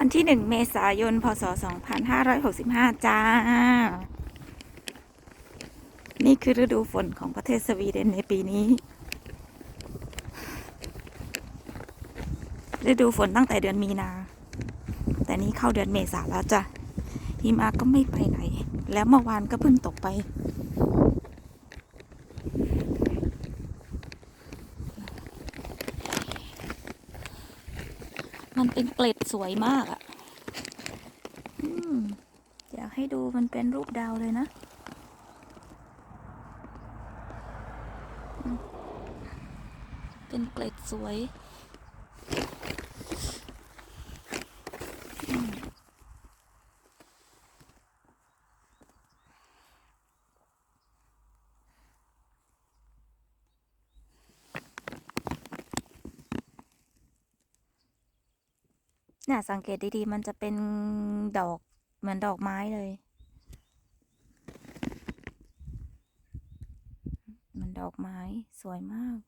วันที่ 1 เมษายน พศ 2565 จ้า นี่คือฤดูฝนของประเทศสวีเดนในปีนี้ ฤดูฝนตั้งแต่เดือนมีนา แต่นี้เข้าเดือนเมษาแล้วจ้ะหิมะก็ไม่ไปไหน แล้วเมื่อวานก็เพิ่งตกไป มันเป็นเกล็ดสวยมากอะ่ะอืมอยากให้ดูมันเป็นรูปดาวเลยนะอืมเป็นเกล็ดสวย เนี่ยสังเกตดีๆ มันจะเป็นดอกเหมือนดอกไม้เลยเหมันดอกไม้สวยมาก